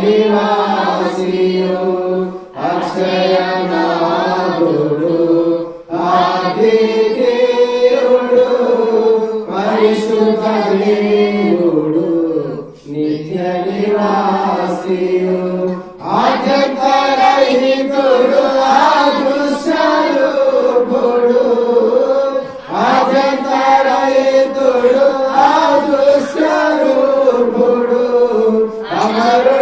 నివాసియు అక్షయనాథుడు ఆదిదేవుడు పరిశుద్ధ దేవుడు నిత్య నివాసియు ఆద్యతరహితుడు అదృశ్యరూపుడు ఆద్యతరహితుడు అదృశ్యరూపుడు అమరు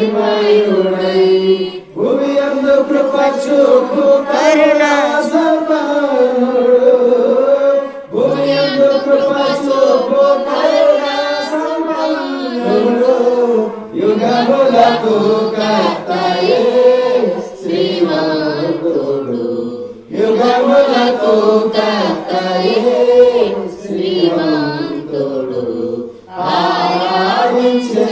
చూపు కరుణా సంపన్నుడు భూమియందు కృప చూపు కరుణా సంపన్నుడు యుగములకు కర్తయే శ్రీమంతుడు యుగములకు కర్తయే శ్రీమంతుడు. ఆరాధించే